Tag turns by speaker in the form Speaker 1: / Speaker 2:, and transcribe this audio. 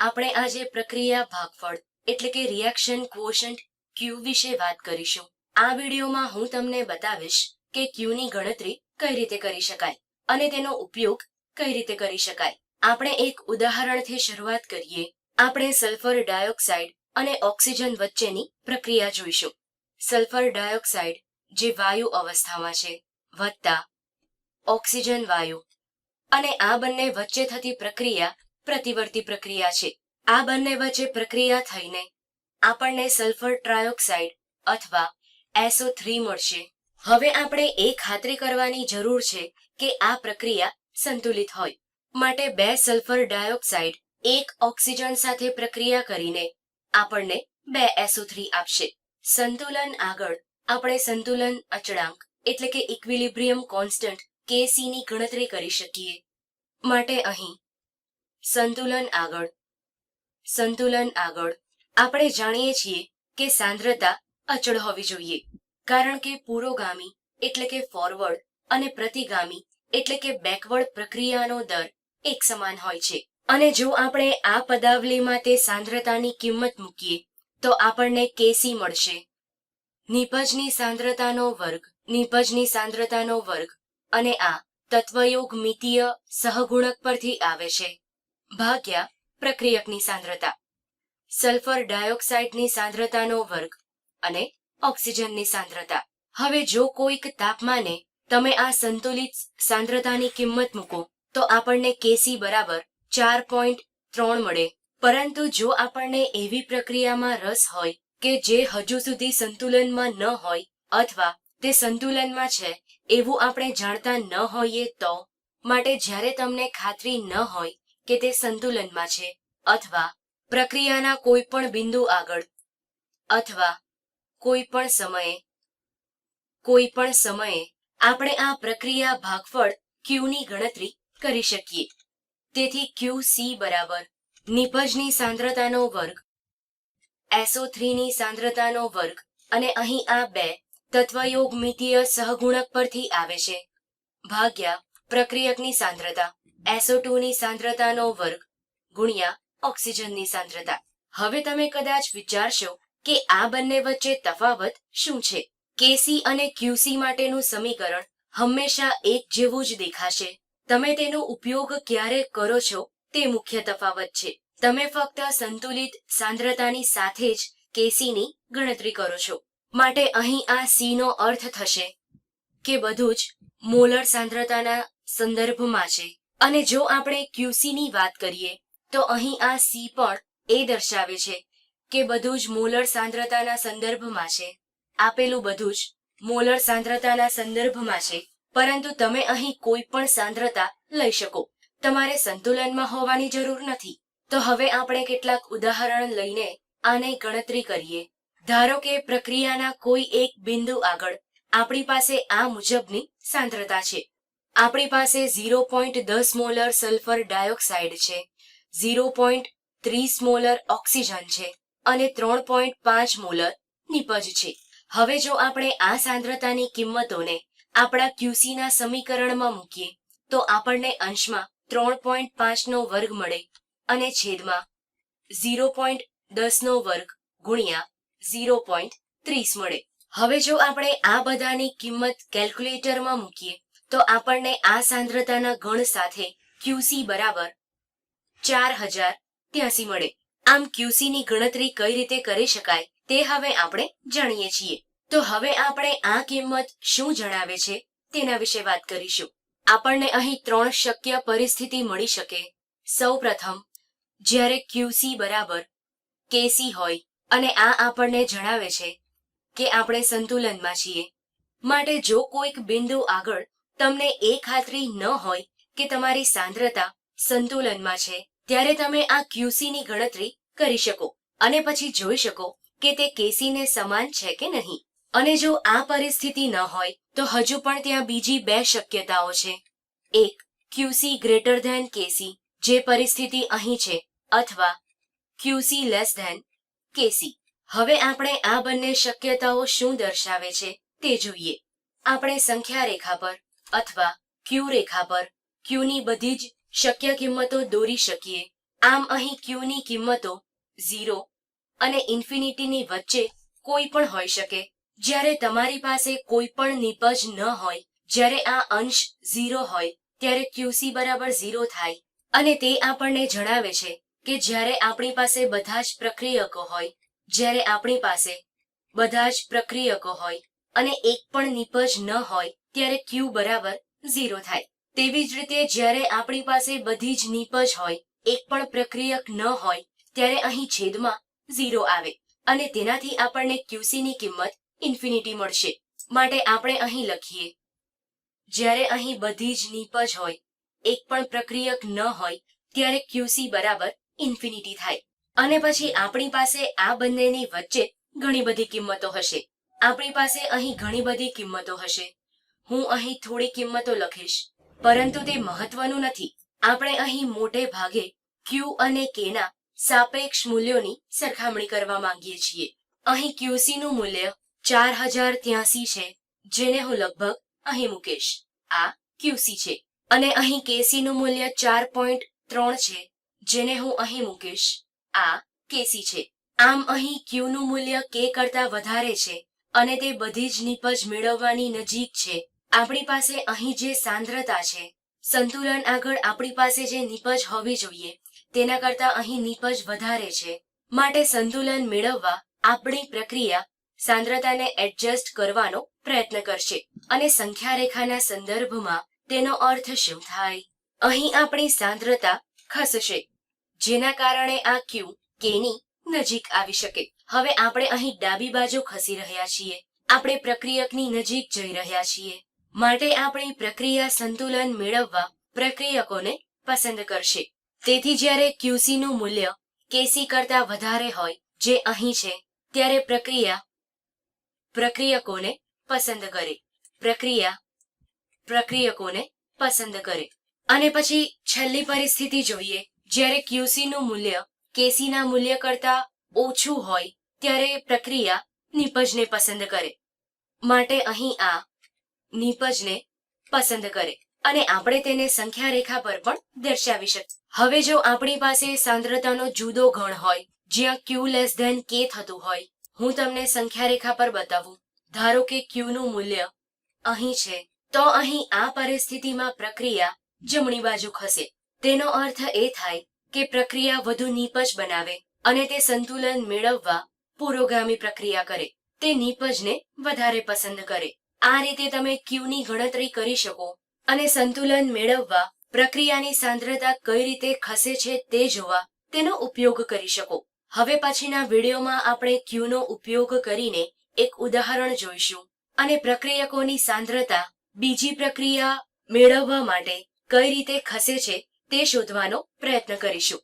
Speaker 1: આપણે આજે પ્રક્રિયા ભાગફળ, એટલે કે રિએક્શન ક્વોશન્ટ ક્યુ વિશે વાત કરીશું. આ વિડીયોમાં હું તમને બતાવીશ કે ક્યુની ગણતરી કઈ રીતે કરી શકાય અને તેનો ઉપયોગ કઈ રીતે કરી શકાય. આપણે એક ઉદાહરણથી શરૂઆત કરીએ. આપણે સલ્ફર ડાયોક્સાઇડ અને ઓક્સિજન વચ્ચેની પ્રક્રિયા જોઈશું. સલ્ફર ડાયોક્સાઇડ જે વાયુ અવસ્થામાં છે, વત્તા ઓક્સિજન વાયુ. અને આ બંને વચ્ચે થતી પ્રક્રિયા પ્રતિવર્તી પ્રક્રિયા છે. આ બંને વચ્ચે પ્રક્રિયા થઈને આપણને સલ્ફર ટ્રાયોક્સાઇડ અથવા એસો થ્રી મળશે. હવે આપણે એ ખાતરી કરવાની જરૂર છે કે આ પ્રક્રિયા સંતુલિત હોય. માટે બે સલ્ફર ડાયોક્સાઇડ, એક ઓક્સિજન સાથે પ્રક્રિયા કરીને આપણને બે એસો થ્રી આપશે. સંતુલન આગળ આપણે સંતુલન અચળાંક, એટલે કે ઇક્વિલિબ્રિયમ કોન્સ્ટન્ટ કેસી ની ગણતરી કરી શકીએ. માટે અહીં સંતુલન આગળ. સંતુલન આગળ. આપણે જાણીએ છીએ કે સાંદ્રતા અચળ હોવી જોઈએ, કારણ કે પુરોગામી એટલે કે ફોરવર્ડ અને પ્રતિગામી એટલે કે બેકવર્ડ પ્રક્રિયાનો દર એક સમાન હોય છે. અને જો આપણે આ પદાવલીમાં તે સાંદ્રતાની કિંમત મૂકીએ, તો આપણને કેસી મળશે. નિપજની સાંદ્રતાનો વર્ગ, નિપજની સાંદ્રતાનો વર્ગ અને આ તત્વયોગ મિતીય સહગુણક પરથી આવે છે. ભાગ્યા પ્રક્રિયકની સાંદ્રતા. સલ્ફર ડાયોક્સાઇડની સાંદ્રતાનો વર્ગ અને ઓક્સિજનની સાંદ્રતા. હવે જો કોઈક તાપમાને તમે આ સંતુલિત સાંદ્રતાની કિંમત મૂકો, તો આપણને કેસી બરાબર ચાર પોઈન્ટ ત્રણ મળે. પરંતુ જો આપણને એવી પ્રક્રિયામાં રસ હોય કે જે હજુ સુધી સંતુલનમાં ન હોય અથવા તે સંતુલનમાં છે, એવું આપણે જાણતા ન હોઈએ તો, માટે જ્યારે તમને ખાતરી ન હોય કે તે સંતુલનમાં છે અથવા પ્રક્રિયાના કોઈ પણ બિંદુ આગળ અથવા કોઈ પણ સમયે કોઈ પણ સમયે આપણે આ પ્રક્રિયા ભાગફળ ક્યુની ગણતરી કરી શકીએ. તેથી ક્યુ સી બરાબર નિપજની સાંદ્રતાનો વર્ગ એસો થ્રીની સાંદ્રતાનો વર્ગ અને અહીં આ બે તત્વયોગ મિતીય સહગુણક પરથી આવે છે, ભાગ્યા પ્રક્રિયકની સાંદ્રતા. એસો ની સાંદ્રતાનો વર્ગ ગુણ્યા ઓક્સિજનની સાંદ્રતા. હવે તમે કદાચ વિચારશો કે આ બંને વચ્ચે તફાવત શું છે? કેસી અને ક્યુસી માટેનું સમીકરણ હંમેશા એક જેવું જ દેખાશે. તમે તેનો ઉપયોગ ક્યારે કરો છો તે મુખ્ય તફાવત છે. તમે ફક્ત સંતુલિત સાંદ્રતાની સાથે જ કેસીની ગણતરી કરો છો. માટે અહીં આ સી નો અર્થ થશે કે બધું જ મોલર સાંદ્રતાના સંદર્ભમાં છે. અને જો આપણે ક્યુસી ની વાત કરીએ, તો અહીં આ સી પણ એ દર્શાવે છે કે બધું જ મોલર સાંદ્રતાના સંદર્ભમાં છે. આપેલું બધું જ મોલર સાંદ્રતાના સંદર્ભમાં છે. પરંતુ તમે અહીં કોઈ પણ સાંદ્રતા લઈ શકો. તમારે સંતુલનમાં હોવાની જરૂર નથી. તો હવે આપણે કેટલાક ઉદાહરણ લઈને આને ગણતરી કરીએ. ધારો કે પ્રક્રિયાના કોઈ એક બિંદુ આગળ આપણી પાસે આ મુજબની સાંદ્રતા છે. આપણી પાસે ઝીરો પોઈન્ટ દસ મોલર સલ્ફર ડાયોક્સાઇડ છે, ઝીરો પોઈન્ટ ત્રીસ મોલર ઓક્સિજન છે અને ત્રણ પોઈન્ટ પાંચ મોલર નિપજ છે. હવે જો આપણે આ સાંદ્રતાની કિંમતોને આપણા ક્યુસીના સમીકરણમાં મૂકીએ, તો આપણને અંશમાં ત્રણ પોઈન્ટ પાંચનો વર્ગ મળે અને છેદમાં ઝીરો પોઈન્ટ દસનો વર્ગ ગુણ્યા ઝીરો પોઈન્ટ ત્રીસ મળે. હવે જો આપણે આ બધાની કિંમત કેલ્ક્યુલેટરમાં મૂકીએ તો આપણને આ સાંદ્રતાના ગણ સાથે ક્યુસી બરાબર ચાર હજાર ત્યાસી મળે. આમ ક્યુસી ની ગણતરી કઈ રીતે કરી શકાય તે હવે આપણે જાણીએ છીએ. તો હવે આપણે આ કિંમત શું જણાવે છે તેના વિશે વાત કરીશું. આપણને અહીં ત્રણ શક્ય પરિસ્થિતિ મળી શકે. સૌ પ્રથમ, જ્યારે ક્યુસી બરાબર કેસી હોય અને આ આપણને જણાવે છે કે આપણે સંતુલનમાં છીએ. માટે જો કોઈક બિંદુ આગળ તમને એ ખાતરી ન હોય કે તમારી સાંદ્રતા સંતુલનમાં છે, ત્યારે તમે આ ક્યુસીની ગણતરી કરી શકો અને પછી જોઈ શકો કે તે કેસીને સમાન છે કે નહીં. અને જો આ પરિસ્થિતિ ન હોય, તો હજુ પણ ત્યાં બીજી બે શક્યતાઓ છે. એક, ક્યુસી ગ્રેટર ધેન કેસી, જે પરિસ્થિતિ અહીં છે, અથવા ક્યુસી લેસ ધેન કેસી. હવે આપણે આ બંને શક્યતાઓ શું દર્શાવે છે તે જોઈએ. આપણે સંખ્યા રેખા પર અથવા ક્યુ રેખા પર ક્યુની બધી જ શક્ય કિંમતો દોરી શકીએ. આમ અહીં ક્યુની કિંમતો ઝીરો અને ઇન્ફિનિટીની વચ્ચે કોઈ પણ હોઈ શકે. જ્યારે તમારી પાસે કોઈ પણ નિપજ ન હોય, જ્યારે આ અંશ ઝીરો હોય, ત્યારે ક્યુસી બરાબર ઝીરો થાય. અને તે આપણને જણાવે છે કે જ્યારે આપણી પાસે બધા જ પ્રક્રિયકો હોય, જ્યારે આપણી પાસે બધા જ પ્રક્રિયકો હોય અને એક પણ નિપજ ન હોય ત્યારે ક્યુ બરાબર ઝીરો થાય. તેવી જ રીતે જ્યારે આપણી પાસે બધી જ નિપજ હોય, એક પણ પ્રક્રિયક ન હોય, ત્યારે અહીં છેદમાં ઝીરો આવે અને તેનાથી આપણને ક્યુસી ની કિંમત ઇન્ફિનિટી મળશે. માટે આપણે અહીં લખીએ, જ્યારે અહીં બધી જ નિપજ હોય, એક પણ પ્રક્રિયક ન હોય, ત્યારે ક્યુસી બરાબર ઇન્ફિનિટી થાય. અને પછી આપણી પાસે આ બંનેની વચ્ચે ઘણી બધી કિંમતો હશે. આપણી પાસે અહીં ઘણી બધી કિંમતો હશે. હું અહીં થોડી કિંમતો લખીશ, પરંતુ તે મહત્વનું નથી. આપણે અહીં મોટે ભાગે ક્યુ અને કેના સાપેક્ષ મૂલ્યોની સરખામણી કરવા માંગીએ છીએ. અહીં ક્યુસી નું મૂલ્ય ચાર હજાર ત્યાસી છે, જેને હું લગભગ અહીં મૂકીશ. આ ક્યુસી છે. અને અહીં કેસી નું મૂલ્ય ચાર પોઈન્ટ ત્રણ છે, જેને હું અહીં મૂકીશ. આ કેસી છે. આમ અહીં ક્યુનું મૂલ્ય કે કરતા વધારે છે, અને તે બધી જ નિપજ મેળવવાની નજીક છે. આપણી પાસે અહીં જે સાંદ્રતા છે, સંતુલન આગળ આપણી પાસે જે નિપજ હોવી જોઈએ, તેના કરતા અહીં નીપજ વધારે છે. માટે સંતુલન મેળવવા આપણી પ્રક્રિયા સાંદ્રતાને એડજસ્ટ કરવાનો પ્રયત્ન કરશે અને સંખ્યા રેખાના સંદર્ભમાં તેનો અર્થ શું થાય? અહીં આપણી સાંદ્રતા ખસશે, જેના કારણે આ ક્યુ કેની નજીક આવી શકે. હવે આપણે અહીં ડાબી બાજુ ખસી રહ્યા છીએ. આપણે પ્રક્રિયકની નજીક જઈ રહ્યા છીએ. માટે આપણી પ્રક્રિયા સંતુલન મેળવવા પ્રક્રિયકોને પસંદ કરશે. તેથી જ્યારે ક્યુસી નું મૂલ્ય કેસી કરતા વધારે હોય જે અહીં છે, ત્યારે પ્રક્રિયા પ્રક્રિયકોને પસંદ કરે. પ્રક્રિયા પ્રક્રિયકોને પસંદ કરે. અને પછી છેલ્લી પરિસ્થિતિ જોઈએ. જ્યારે ક્યુસી નું મૂલ્ય કેસીના મૂલ્ય કરતા ઓછું હોય, ત્યારે પ્રક્રિયા નિપજને પસંદ કરે. માટે અહીં આ નિપજને પસંદ કરે અને આપણે તેને સંખ્યા રેખા પર પણ દર્શાવી શકીએ. હવે જો આપણી પાસે સાંદ્રતાનો જુદો ગણ હોય, જ્યાં ક્યુ લેસ ધેન કે થતું હોય, હું તમને સંખ્યા રેખા પર બતાવું. ધારો કે ક્યુ નું મૂલ્ય અહીં છે, તો અહીં આ પરિસ્થિતિમાં પ્રક્રિયા જમણી બાજુ ખસે. તેનો અર્થ એ થાય કે પ્રક્રિયા વધુ નીપજ બનાવે અને તે સંતુલન મેળવવા પુરોગામી પ્રક્રિયા કરે. તે નીપજને વધારે પસંદ કરે. આ રીતે તમે ક્યુની ગણતરી કરી શકો અને સંતુલન મેળવવા, પ્રક્રિયાની સાંદ્રતા કઈ રીતે ખસે છે તે જોવા તેનો ઉપયોગ કરી શકો. હવે પછીના વિડીયોમાં આપણે ક્યુનો ઉપયોગ કરીને એક ઉદાહરણ જોઈશું અને પ્રક્રિયકોની સાંદ્રતા, બીજી પ્રક્રિયા મેળવવા માટે કઈ રીતે ખસે છે તે શોધવાનો પ્રયત્ન કરીશું.